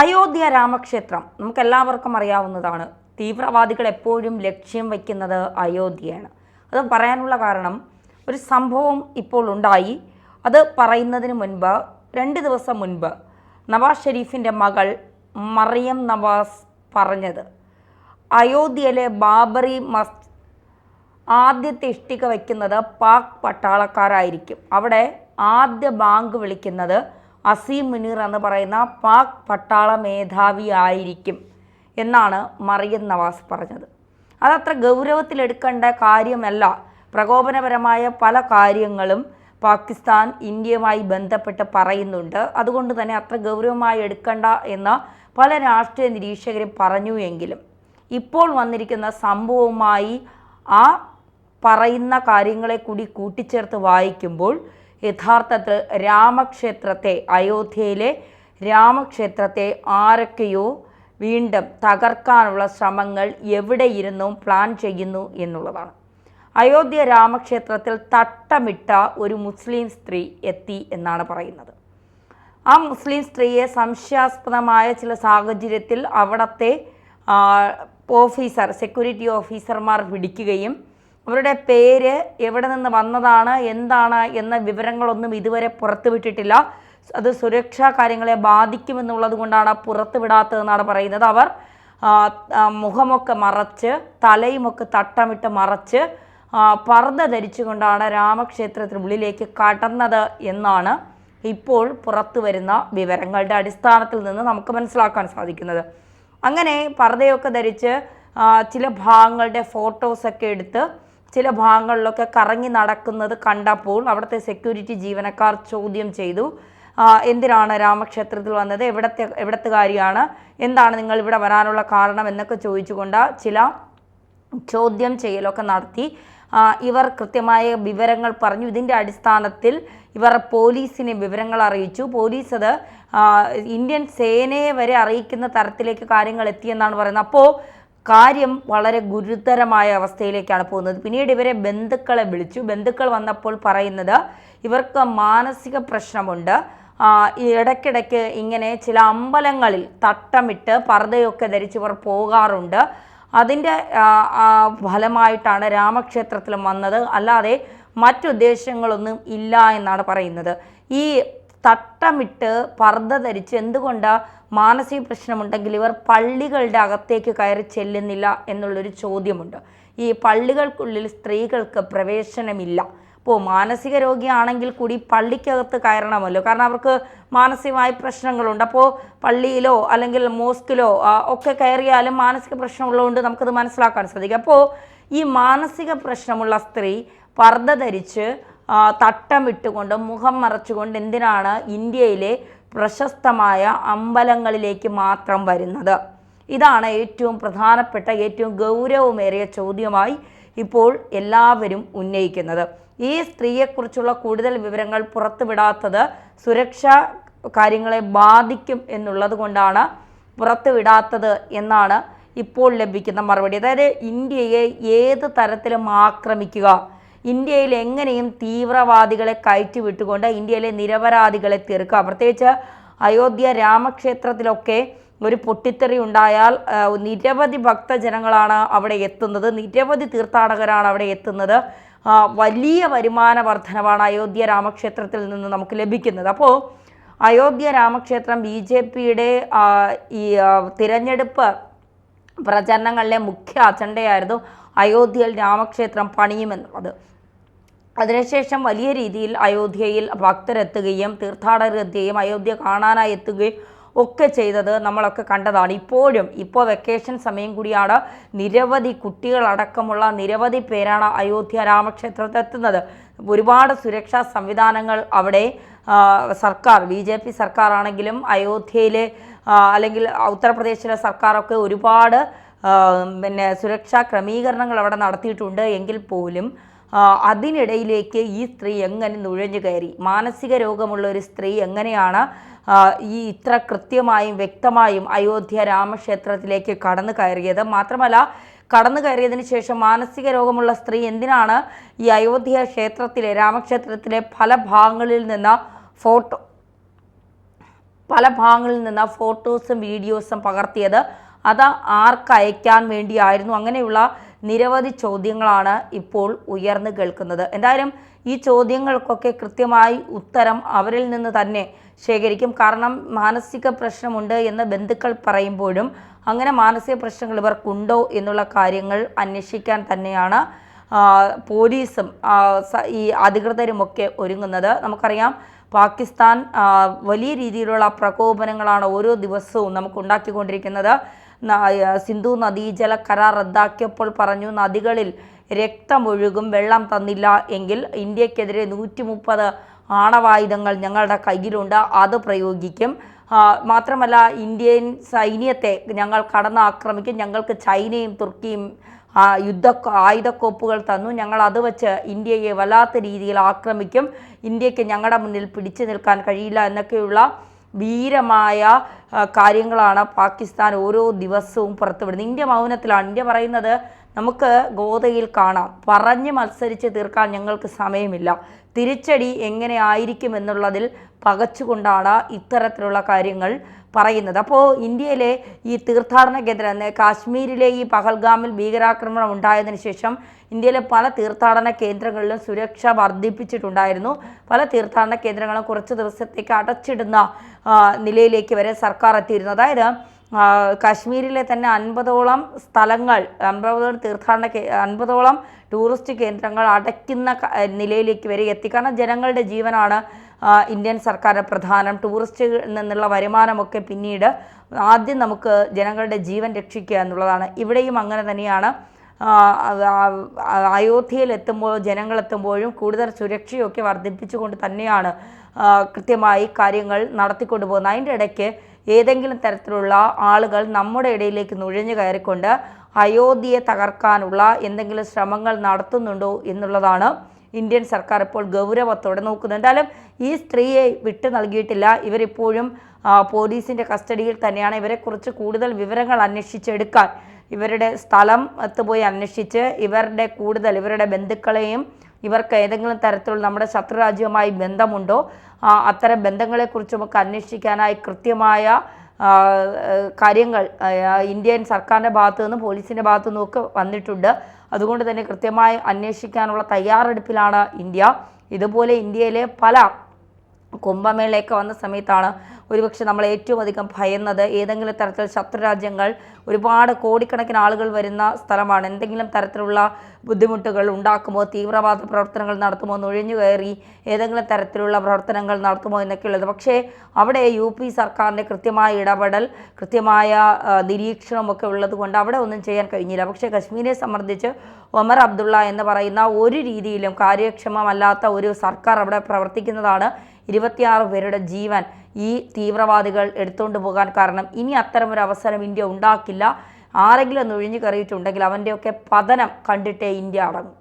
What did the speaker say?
അയോധ്യ രാമക്ഷേത്രം നമുക്ക് എല്ലാവർക്കും അറിയാവുന്നതാണ്. തീവ്രവാദികൾ എപ്പോഴും ലക്ഷ്യം വയ്ക്കുന്നത് അയോധ്യയാണ്. അത് പറയാനുള്ള കാരണം ഒരു സംഭവം ഇപ്പോൾ ഉണ്ടായി. അത് പറയുന്നതിന് മുൻപ് രണ്ട് ദിവസം മുൻപ് നവാസ് ഷെരീഫിന്റെ മകൾ മറിയം നവാസ് പറഞ്ഞത് അയോധ്യയിലെ ബാബറി മസ് ആദ്യത്തെ ഇഷ്ടിക വയ്ക്കുന്നത് പാക് പട്ടാളക്കാരായിരിക്കും. അവിടെ ആദ്യ ബാങ്ക് വിളിക്കുന്നത് അസീം മുനീർ എന്ന് പറയുന്ന പാക് പട്ടാള മേധാവി ആയിരിക്കും എന്നാണ് മറിയം നവാസ് പറഞ്ഞത്. അതത്ര ഗൗരവത്തിലെടുക്കേണ്ട കാര്യമല്ല. പ്രകോപനപരമായ പല കാര്യങ്ങളും പാകിസ്ഥാൻ ഇന്ത്യയുമായി ബന്ധപ്പെട്ട് പറയുന്നുണ്ട്. അതുകൊണ്ട് തന്നെ അത്ര ഗൗരവമായി എടുക്കേണ്ട എന്ന് പല രാഷ്ട്രീയ നിരീക്ഷകരും പറഞ്ഞു എങ്കിലും ഇപ്പോൾ വന്നിരിക്കുന്ന സംഭവവുമായി ആ പറയുന്ന കാര്യങ്ങളെ കൂടി കൂട്ടിച്ചേർത്ത് വായിക്കുമ്പോൾ യഥാർത്ഥത്തിൽ രാമക്ഷേത്രത്തെ അയോധ്യയിലെ രാമക്ഷേത്രത്തെ ആരൊക്കെയോ വീണ്ടും തകർക്കാനുള്ള ശ്രമങ്ങൾ എവിടെയിരുന്നും പ്ലാൻ ചെയ്യുന്നു എന്നുള്ളതാണ്. അയോധ്യ രാമക്ഷേത്രത്തിൽ തട്ടമിട്ട ഒരു മുസ്ലിം സ്ത്രീ എത്തി എന്നാണ് പറയുന്നത്. ആ മുസ്ലിം സ്ത്രീയെ സംശയാസ്പദമായ ചില സാഹചര്യത്തിൽ അവിടത്തെ ഓഫീസർ സെക്യൂരിറ്റി ഓഫീസർമാർ പിടിക്കുകയും അവരുടെ പേര് എവിടെ നിന്ന് വന്നതാണ് എന്താണ് എന്ന വിവരങ്ങളൊന്നും ഇതുവരെ പുറത്തുവിട്ടിട്ടില്ല. അത് സുരക്ഷാ കാര്യങ്ങളെ ബാധിക്കുമെന്നുള്ളത് കൊണ്ടാണ് പുറത്തുവിടാത്തതെന്നാണ് പറയുന്നത് അവർ. മുഖമൊക്കെ മറച്ച് തലയുമൊക്കെ തട്ടമിട്ട് മറച്ച് പർദ്ദ ധരിച്ചുകൊണ്ടാണ് രാമക്ഷേത്രത്തിനുള്ളിലേക്ക് കടന്നത് എന്നാണ് ഇപ്പോൾ പുറത്തു വരുന്ന വിവരങ്ങളുടെ അടിസ്ഥാനത്തിൽ നിന്ന് നമുക്ക് മനസ്സിലാക്കാൻ സാധിക്കുന്നത്. അങ്ങനെ പർദ്ദയൊക്കെ ധരിച്ച് ചില ഭാഗങ്ങളുടെ ഫോട്ടോസൊക്കെ എടുത്ത് ചില ഭാഗങ്ങളിലൊക്കെ കറങ്ങി നടക്കുന്നത് കണ്ടപ്പോൾ അവിടുത്തെ സെക്യൂരിറ്റി ജീവനക്കാർ ചോദ്യം ചെയ്തു. എന്തിനാണ് രാമക്ഷേത്രത്തിൽ വന്നത്? എവിടത്തെ എവിടത്തുകാരിയാണ്? എന്താണ് നിങ്ങൾ ഇവിടെ വരാനുള്ള കാരണം എന്നൊക്കെ ചോദിച്ചുകൊണ്ട് ചില ചോദ്യം ചെയ്യലൊക്കെ നടത്തി. ഇവർ കൃത്യമായ വിവരങ്ങൾ പറഞ്ഞു. ഇതിന്റെ അടിസ്ഥാനത്തിൽ ഇവർ പോലീസിനെ വിവരങ്ങൾ അറിയിച്ചു. പോലീസ് അത് ഇന്ത്യൻ സേനയെ വരെ അറിയിക്കുന്ന തരത്തിലേക്ക് കാര്യങ്ങൾ എത്തിയെന്നാണ് പറയുന്നത്. അപ്പോൾ കാര്യം വളരെ ഗുരുതരമായ അവസ്ഥയിലേക്കാണ് പോകുന്നത്. പിന്നീട് ഇവരെ ബന്ധുക്കളെ വിളിച്ചു. ബന്ധുക്കൾ വന്നപ്പോൾ പറയുന്നത് ഇവർക്ക് മാനസിക പ്രശ്നമുണ്ട്. ഇടയ്ക്കിടയ്ക്ക് ഇങ്ങനെ ചില അമ്പലങ്ങളിൽ തട്ടമിട്ട് പർദ്ദയൊക്കെ ധരിച്ച് ഇവർ പോകാറുണ്ട്. അതിന്റെ ഫലമായിട്ടാണ് രാമക്ഷേത്രത്തിലും വന്നത്. അല്ലാതെ മറ്റുദ്ദേശങ്ങളൊന്നും ഇല്ല എന്നാണ് പറയുന്നത്. ഈ തട്ടമിട്ട് പർദ്ദ ധരിച്ച് എന്തുകൊണ്ട് മാനസിക പ്രശ്നമുണ്ടെങ്കിൽ ഇവർ പള്ളികളുടെ അകത്തേക്ക് കയറി ചെല്ലുന്നില്ല എന്നുള്ളൊരു ചോദ്യമുണ്ട്. ഈ പള്ളികൾക്കുള്ളിൽ സ്ത്രീകൾക്ക് പ്രവേശനമില്ല. ഇപ്പോൾ മാനസിക രോഗിയാണെങ്കിൽ കൂടി പള്ളിക്കകത്ത് കയറണമല്ലോ. കാരണം അവർക്ക് മാനസികമായ പ്രശ്നങ്ങളുണ്ട്. അപ്പോൾ പള്ളിയിലോ അല്ലെങ്കിൽ മോസ്കിലോ ഒക്കെ കയറിയാലും മാനസിക പ്രശ്നമുള്ളതുകൊണ്ട് നമുക്കത് മനസ്സിലാക്കാൻ സാധിക്കും. അപ്പോൾ ഈ മാനസിക പ്രശ്നമുള്ള സ്ത്രീ പർദ്ദ ധരിച്ച് തട്ടമിട്ടുകൊണ്ട് മുഖം മറച്ചുകൊണ്ട് എന്തിനാണ് ഇന്ത്യയിലെ പ്രശസ്തമായ അമ്പലങ്ങളിലേക്ക് മാത്രം വരുന്നത്? ഇതാണ് ഏറ്റവും പ്രധാനപ്പെട്ട ഏറ്റവും ഗൗരവമേറിയ ചോദ്യമായി ഇപ്പോൾ എല്ലാവരും ഉന്നയിക്കുന്നത്. ഈ സ്ത്രീയെക്കുറിച്ചുള്ള കൂടുതൽ വിവരങ്ങൾ പുറത്തുവിടാത്തത് സുരക്ഷാ കാര്യങ്ങളെ ബാധിക്കും എന്നുള്ളത് കൊണ്ടാണ് പുറത്തുവിടാത്തത് എന്നാണ് ഇപ്പോൾ ലഭിക്കുന്ന മറുപടി. അതായത് ഇന്ത്യയെ ഏത് തരത്തിലും ആക്രമിക്കുക ഇന്ത്യയിൽ എങ്ങനെയും തീവ്രവാദികളെ കയറ്റി വിട്ടുകൊണ്ട് ഇന്ത്യയിലെ നിരപരാധികളെ തീർക്കുക പ്രത്യേകിച്ച് അയോധ്യ രാമക്ഷേത്രത്തിലൊക്കെ ഒരു പൊട്ടിത്തെറി ഉണ്ടായാൽ നിരവധി ഭക്തജനങ്ങളാണ് അവിടെ എത്തുന്നത്. നിരവധി തീർത്ഥാടകരാണ് അവിടെ എത്തുന്നത്. വലിയ വരുമാന വർധനവാണ് അയോധ്യ രാമക്ഷേത്രത്തിൽ നിന്ന് നമുക്ക് ലഭിക്കുന്നത്. അപ്പോൾ അയോധ്യ രാമക്ഷേത്രം ബി ജെ പിയുടെ ഈ തിരഞ്ഞെടുപ്പ് പ്രചരണങ്ങളിലെ മുഖ്യ അജണ്ടയായിരുന്നു അയോധ്യയിൽ രാമക്ഷേത്രം പണിയുമെന്നുള്ളത്. അതിനുശേഷം വലിയ രീതിയിൽ അയോധ്യയിൽ ഭക്തരെത്തുകയും തീർത്ഥാടകർ എത്തുകയും അയോധ്യ കാണാനായി എത്തുകയും ഒക്കെ ചെയ്തത് നമ്മളൊക്കെ കണ്ടതാണ്. ഇപ്പോഴും ഇപ്പോൾ വെക്കേഷൻ സമയം കൂടിയാണ് നിരവധി കുട്ടികളടക്കമുള്ള നിരവധി പേരാണ് അയോധ്യ രാമക്ഷേത്രത്തെത്തുന്നത് ഒരുപാട് സുരക്ഷാ സംവിധാനങ്ങൾ അവിടെ സർക്കാർ ബി ജെ പി സർക്കാർ ആണെങ്കിലും അയോധ്യയിലെ അല്ലെങ്കിൽ ഉത്തർപ്രദേശിലെ സർക്കാരൊക്കെ ഒരുപാട് പിന്നെ സുരക്ഷാ ക്രമീകരണങ്ങൾ അവിടെ നടത്തിയിട്ടുണ്ട് എങ്കിൽ പോലും അതിനിടയിലേക്ക് ഈ സ്ത്രീ എങ്ങനെ നുഴഞ്ഞു കയറി? മാനസിക രോഗമുള്ള ഒരു സ്ത്രീ എങ്ങനെയാണ് ഈ ഇത്ര കൃത്യമായും വ്യക്തമായും അയോധ്യ രാമക്ഷേത്രത്തിലേക്ക് കടന്നു കയറിയത്? മാത്രമല്ല കടന്നു കയറിയതിന് ശേഷം മാനസിക രോഗമുള്ള സ്ത്രീ എന്തിനാണ് ഈ അയോധ്യ ക്ഷേത്രത്തിലെ രാമക്ഷേത്രത്തിലെ പല ഭാഗങ്ങളിൽ നിന്ന് ഫോട്ടോ പല ഭാഗങ്ങളിൽ നിന്ന് ഫോട്ടോസും വീഡിയോസും പകർത്തിയത്? അത് ആർക്ക് അയക്കാൻ വേണ്ടിയായിരുന്നു? അങ്ങനെയുള്ള നിരവധി ചോദ്യങ്ങളാണ് ഇപ്പോൾ ഉയർന്നു കേൾക്കുന്നത്. എന്തായാലും ഈ ചോദ്യങ്ങൾക്കൊക്കെ കൃത്യമായി ഉത്തരം അവരിൽ നിന്ന് തന്നെ ശേഖരിക്കും. കാരണം മാനസിക പ്രശ്നമുണ്ട് എന്ന് ബന്ധുക്കൾ പറയുമ്പോഴും അങ്ങനെ മാനസിക പ്രശ്നങ്ങൾ ഇവർക്കുണ്ടോ എന്നുള്ള കാര്യങ്ങൾ അന്വേഷിക്കാൻ തന്നെയാണ് പോലീസും ഈ അധികൃതരുമൊക്കെ ഒരുങ്ങുന്നത്. നമുക്കറിയാം പാകിസ്ഥാൻ വലിയ രീതിയിലുള്ള പ്രകോപനങ്ങളാണ് ഓരോ ദിവസവും നമുക്ക് ഉണ്ടാക്കിക്കൊണ്ടിരിക്കുന്നത്. ന- ആ, സിന്ധു നദീജല കരാർ റദ്ദാക്കിയപ്പോൾ പറഞ്ഞു നദികളിൽ രക്തമൊഴുകും വെള്ളം തന്നില്ല എങ്കിൽ ഇന്ത്യക്കെതിരെ നൂറ്റി മുപ്പത് ആണവായുധങ്ങൾ ഞങ്ങളുടെ കയ്യിലുണ്ട്. അത് പ്രയോഗിക്കും. മാത്രമല്ല ഇന്ത്യൻ സൈന്യത്തെ ഞങ്ങൾ കടന്നാക്രമിക്കും. ഞങ്ങൾക്ക് ചൈനയും തുർക്കിയും യുദ്ധ ആയുധക്കോപ്പുകൾ തന്നു. ഞങ്ങൾ അത് വെച്ച് ഇന്ത്യയെ വല്ലാത്ത രീതിയിൽ ആക്രമിക്കും. ഇന്ത്യയ്ക്ക് ഞങ്ങളുടെ മുന്നിൽ പിടിച്ചു നിൽക്കാൻ കഴിയില്ല എന്നൊക്കെയുള്ള വീരമായ കാര്യങ്ങളാണ് പാകിസ്ഥാൻ ഓരോ ദിവസവും പുറത്തുവിടുന്നത്. ഇന്ത്യ മൗനത്തിലാണ്. ഇന്ത്യ പറയുന്നത് നമുക്ക് ഗോതയിൽ കാണാം. പറഞ്ഞ് മത്സരിച്ച് തീർക്കാൻ ഞങ്ങൾക്ക് സമയമില്ല. തിരിച്ചടി എങ്ങനെ ആയിരിക്കും എന്നുള്ളതിൽ പകച്ചുകൊണ്ടാണ് ഇത്തരത്തിലുള്ള കാര്യങ്ങൾ പറയുന്നത്. അപ്പോൾ ഇന്ത്യയിലെ ഈ തീർത്ഥാടന കേന്ദ്രം കാശ്മീരിലെ ഈ പഹൽഗാമിൽ ഭീകരാക്രമണം ഉണ്ടായതിന് ശേഷം ഇന്ത്യയിലെ പല തീർത്ഥാടന കേന്ദ്രങ്ങളിലും സുരക്ഷ വർദ്ധിപ്പിച്ചിട്ടുണ്ടായിരുന്നു. പല തീർത്ഥാടന കേന്ദ്രങ്ങളും കുറച്ച് ദിവസത്തേക്ക് അടച്ചിടുന്ന നിലയിലേക്ക് വരെ സർക്കാർ എത്തിയിരുന്നു. അതായത് കാശ്മീരിലെ തന്നെ അൻപതോളം സ്ഥലങ്ങൾ അൻപതോളം തീർത്ഥാടന അൻപതോളം ടൂറിസ്റ്റ് കേന്ദ്രങ്ങൾ അടയ്ക്കുന്ന നിലയിലേക്ക് വരെ എത്തി കാരണം ജനങ്ങളുടെ ജീവനാണ് ഇന്ത്യൻ സർക്കാർ പ്രധാനം. ടൂറിസ്റ്റിൽ നിന്നുള്ള വരുമാനമൊക്കെ പിന്നീട് ആദ്യം നമുക്ക് ജനങ്ങളുടെ ജീവൻ രക്ഷിക്കുക എന്നുള്ളതാണ്. ഇവിടെയും അങ്ങനെ തന്നെയാണ്. അയോധ്യയിൽ എത്തുമ്പോൾ ജനങ്ങളെത്തുമ്പോഴും കൂടുതൽ സുരക്ഷയൊക്കെ വർദ്ധിപ്പിച്ചുകൊണ്ട് തന്നെയാണ് കൃത്യമായി കാര്യങ്ങൾ നടത്തിക്കൊണ്ടു പോകുന്നത് അതിന്റെ ഇടയ്ക്ക് ഏതെങ്കിലും തരത്തിലുള്ള ആളുകൾ നമ്മുടെ ഇടയിലേക്ക് നുഴഞ്ഞു കയറിക്കൊണ്ട് അയോധ്യയെ തകർക്കാനുള്ള എന്തെങ്കിലും ശ്രമങ്ങൾ നടത്തുന്നുണ്ടോ എന്നുള്ളതാണ് ഇന്ത്യൻ സർക്കാർ ഇപ്പോൾ ഗൗരവത്തോടെ നോക്കുന്നത്. എന്തായാലും ഈ സ്ത്രീയെ വിട്ടു നൽകിയിട്ടില്ല. ഇവരിപ്പോഴും പോലീസിന്റെ കസ്റ്റഡിയിൽ തന്നെയാണ്. ഇവരെക്കുറിച്ച് കൂടുതൽ വിവരങ്ങൾ അന്വേഷിച്ചെടുക്കാൻ ഇവരുടെ സ്ഥലം എത്തുപോയി അന്വേഷിച്ച് ഇവരുടെ കൂടുതൽ ഇവരുടെ ബന്ധുക്കളെയും ഇവർക്ക് ഏതെങ്കിലും തരത്തിലുള്ള നമ്മുടെ ശത്രുരാജ്യവുമായി ബന്ധമുണ്ടോ? അത്തരം ബന്ധങ്ങളെക്കുറിച്ചുമൊക്കെ അന്വേഷിക്കാനായി കൃത്യമായ കാര്യങ്ങൾ ഇന്ത്യൻ സർക്കാരിന്റെ ഭാഗത്തു നിന്നും പോലീസിന്റെ ഭാഗത്തു നിന്നും ഒക്കെ വന്നിട്ടുണ്ട്. അതുകൊണ്ട് തന്നെ കൃത്യമായി അന്വേഷിക്കാനുള്ള തയ്യാറെടുപ്പിലാണ് ഇന്ത്യ. ഇതുപോലെ ഇന്ത്യയിലെ പല കുംഭമേളയൊക്കെ വന്ന സമയത്താണ് ഒരുപക്ഷെ നമ്മൾ ഏറ്റവും അധികം ഭയന്നത് ഏതെങ്കിലും തരത്തിൽ ശത്രുരാജ്യങ്ങൾ ഒരുപാട് കോടിക്കണക്കിന് ആളുകൾ വരുന്ന സ്ഥലമാണ്. എന്തെങ്കിലും തരത്തിലുള്ള ബുദ്ധിമുട്ടുകൾ ഉണ്ടാക്കുമോ? തീവ്രവാദ പ്രവർത്തനങ്ങൾ നടത്തുമോ? നുഴഞ്ഞു കയറി ഏതെങ്കിലും തരത്തിലുള്ള പ്രവർത്തനങ്ങൾ നടത്തുമോ എന്നൊക്കെയുള്ളത്. പക്ഷേ അവിടെ യു പി സർക്കാരിന്റെ കൃത്യമായ ഇടപെടൽ കൃത്യമായ നിരീക്ഷണമൊക്കെ ഉള്ളത് കൊണ്ട് അവിടെ ഒന്നും ചെയ്യാൻ കഴിഞ്ഞില്ല. പക്ഷേ കശ്മീരെ സംബന്ധിച്ച് ഒമർ അബ്ദുള്ള എന്ന് പറയുന്ന ഒരു രീതിയിലും കാര്യക്ഷമമല്ലാത്ത ഒരു സർക്കാർ അവിടെ പ്രവർത്തിക്കുന്നതാണ് ഇരുപത്തിയാറ് പേരുടെ ജീവൻ ഈ തീവ്രവാദികൾ എടുത്തുകൊണ്ട് പോകാൻ കാരണം. ഇനി അത്തരമൊരു അവസരം ഇന്ത്യ ഉണ്ടാക്കില്ല. ആരെങ്കിലും ഒന്ന് ഒഴിഞ്ഞു കയറിയിട്ടുണ്ടെങ്കിൽ അവന്റെയൊക്കെ പതനം കണ്ടിട്ടേ ഇന്ത്യ അടങ്ങും.